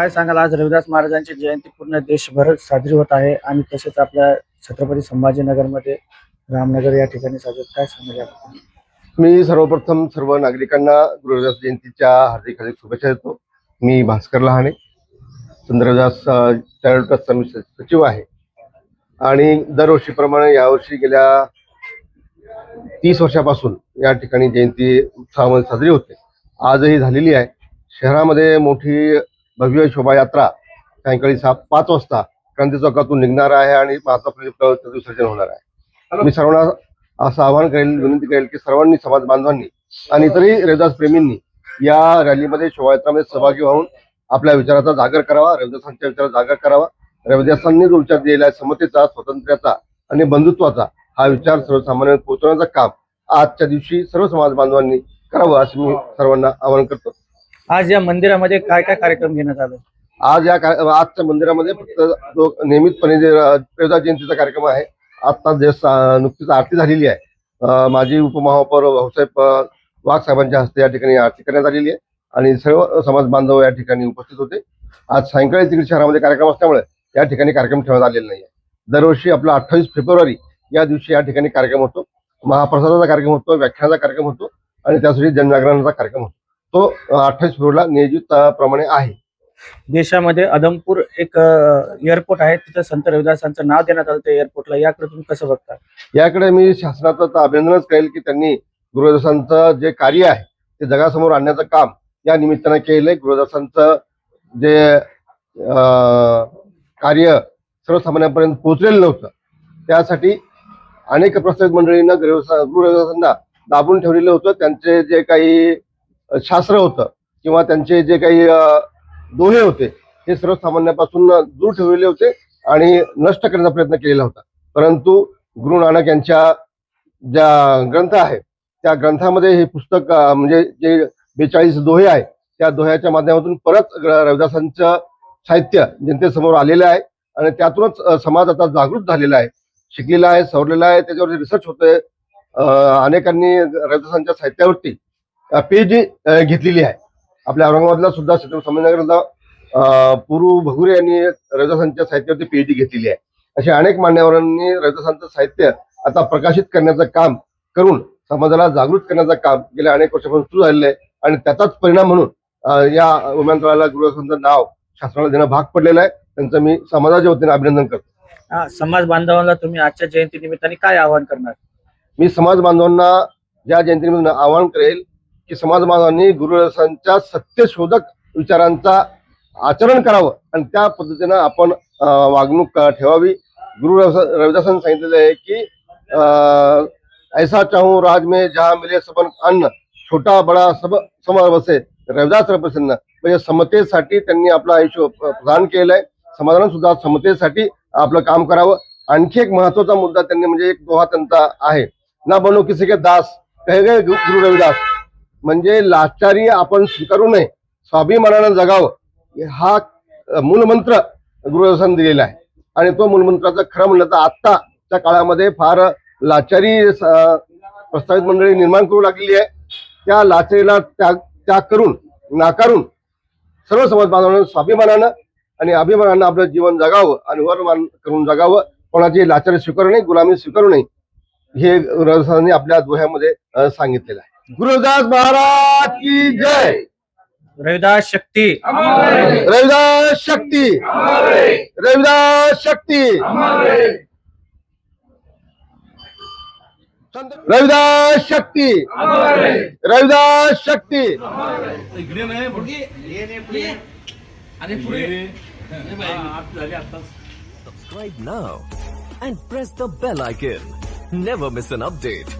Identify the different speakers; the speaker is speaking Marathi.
Speaker 1: काय सांगाल? आज रविदास महाराजांची जयंती पूर्ण देशभर साजरी होत आहे आणि तसेच आपल्या छत्रपती संभाजीनगरमध्ये रामनगर या ठिकाणी साजरी काय सांगाल
Speaker 2: मी सर्वप्रथम सर्व नागरिकांना गुरुदास जयंतीच्या हार्दिक हार्दिक शुभेच्छा देतो. मी भास्कर लहाणे सुंदरदास चॅरिटेबल ट्रस्टचा मी सचिव आहे. आणि दरवर्षीप्रमाणे यावर्षी गेल्या तीस वर्षापासून या ठिकाणी जयंती उत्साहामध्ये साजरी होते. आजही झालेली आहे. शहरामध्ये मोठी भव्य शोभायात्रा सायंकाळी सहा पाच वाजता क्रांती चौकातून निघणार आहे आणि महात्मा विसर्जन होणार आहे. मी सर्वांना असं आवाहन करेल विनंती करेल की सर्वांनी समाज बांधवांनी आणि इतरही रविदास प्रेमींनी या रॅलीमध्ये शोभायात्रामध्ये सहभागी होऊन आपल्या विचाराचा जागर करावा रविदासांच्या विचाराचा जागर करावा. रविदासांनी जो विचार दिलेला आहे समतेचा स्वातंत्र्याचा आणि बंधुत्वाचा हा विचार सर्वसामान्यांना पोहोचवण्याचं काम आजच्या दिवशी सर्व समाज बांधवांनी करावं असं मी सर्वांना आवाहन करतो.
Speaker 1: आज या मंदिरामध्ये काय काय कार्यक्रम घेण्यात आले?
Speaker 2: आज या आजच्या मंदिरामध्ये फक्त नियमितपणे जे अ, जयंतीचा कार्यक्रम आहे आता जे नुकतीच आरती झालेली आहे. माजी उपमहापौर भाऊसाहेब वाघ साहेबांच्या हस्ते या ठिकाणी आरती करण्यात आलेली आहे आणि सर्व समाज बांधव या ठिकाणी उपस्थित होते. आज सायंकाळी तिकडे शहरामध्ये कार्यक्रम असल्यामुळे या ठिकाणी कार्यक्रम ठेवण्यात आलेला नाही आहे दरवर्षी आपला अठ्ठावीस फेब्रुवारी या दिवशी या ठिकाणी कार्यक्रम होतो. महाप्रसादाचा कार्यक्रम होतो व्याख्यानाचा कार्यक्रम होतो आणि त्यासाठी जनजागरणाचा कार्यक्रम होतो. तो अठ्ठावीस फेब्रुवारीला नियोजित प्रमाणे आहे.
Speaker 1: देशामध्ये अदमपूर एक एअरपोर्ट आहे. तिथं संत रविदासांचं नाव देण्यात आलं त्या एअरपोर्टला याकडे तुम्ही कसं बघता?
Speaker 2: याकडे मी शासनाचं अभिनंदनच करेल की त्यांनी गुरुदासांचं जे कार्य आहे ते जगासमोर आणण्याचं काम या निमित्तानं केलंय गुरुदासांचं जे कार्य सर्वसामान्यांपर्यंत पोहोचलेलं नव्हतं. त्यासाठी अनेक प्रस्तावित मंडळींना गुरुदासा- गुरुदासांना दाबून ठेवलेलं होतं. त्यांचे जे काही शास्त्र होतं किंवा त्यांचे जे काही दोहे होते हे सर्वसामान्यापासून दूर ठेवलेले होते आणि नष्ट करण्याचा प्रयत्न केलेला होता. परंतु गुरु नानक यांच्या ज्या ग्रंथ आहे त्या ग्रंथामध्ये हे पुस्तक म्हणजे जे बेचाळीस दोहे आहे त्या दोह्याच्या माध्यमातून परत रविदासांचं साहित्य जनतेसमोर आलेलं आहे आणि त्यातूनच समाज आता जागृत झालेला आहे शिकलेला आहे सवरलेला आहे त्याच्यावर रिसर्च होतोय. अनेकांनी रविदासांच्या साहित्यावरती पीएचडी घेतलेली आहे. आपल्या औरंगाबादला सुद्धा संभाजीनगरला अ, पुरू भगुरे यांनी रविदासांच्या साहित्यावरती पीएचडी घेतलेली आहे. अशा अनेक मान्यवरांनी रविदासांचं साहित्य आता प्रकाशित करण्याचं काम करून समाजाला जागृत करण्याचं काम गेल्या अनेक वर्षापासून सुरू झालेलं आहे आणि त्याचाच परिणाम म्हणून या विमानतळाला गुरुदासांचं नाव शासनाला देणं भाग पडलेलं आहे. त्यांचं मी समाजाच्या वतीने अभिनंदन करतो.
Speaker 1: समाज बांधवांना तुम्ही आजच्या जयंती निमित्ताने काय आवाहन करणार?
Speaker 2: मी समाज बांधवांना या जयंतीनिमित्त आवाहन करेल की समाज बांधवांनी गुरुदासांच्या सत्यशोधक विचारांचा आचरण करावं. आणि त्या पद्धतीनं आपण वागणूक ठेवावी. गुरु रविदासांनी सांगितलेलं आहे की अं, ऐसा चाहूं राज में जहा मिले सबन अन्न छोटा बडा सब समाज बसे रविदास प्रसन्न. म्हणजे समतेसाठी त्यांनी आपलं आयुष्य प्रदान प्रदान आहे समाजानं सुद्धा समतेसाठी आपलं काम करावं. आणखी एक महत्त्वाचा मुद्दा त्यांनी म्हणजे एक दोहा त्यांचा आहे. ना बनो किसी के दास कहे गए गुरु रविदास. म्हणजे लाचारी आपण स्वीकारू नये. स्वाभिमानानं जगावं. हा मूलमंत्र गुरुदासांनी दिलेला आहे. आणि तो मूलमंत्राचं खरं म्हणलं तर आत्ताच्या काळामध्ये फार लाचारी प्रस्तावित मंडळी निर्माण करू लागलेली आहे. त्या लाचारीला त्याग त्याग करून नाकारून सर्व समाज बांधवांना स्वाभिमानानं आणि अभिमानानं आपलं जीवन जगावं आणि वरमान करून जगावं. कोणाची लाचारी स्वीकारू नये गुलामी स्वीकारू नये हे रविदासांनी आपल्या दोह्यामध्ये सांगितलेलं आहे. गुरुदास महाराज की जय।
Speaker 1: रविदास शक्ती।
Speaker 2: रविदास शक्ती। रविदास शक्ती। संत- रविदास शक्ती। रविदास शक्ती।
Speaker 3: Subscribe now and press the bell icon. Never miss an update.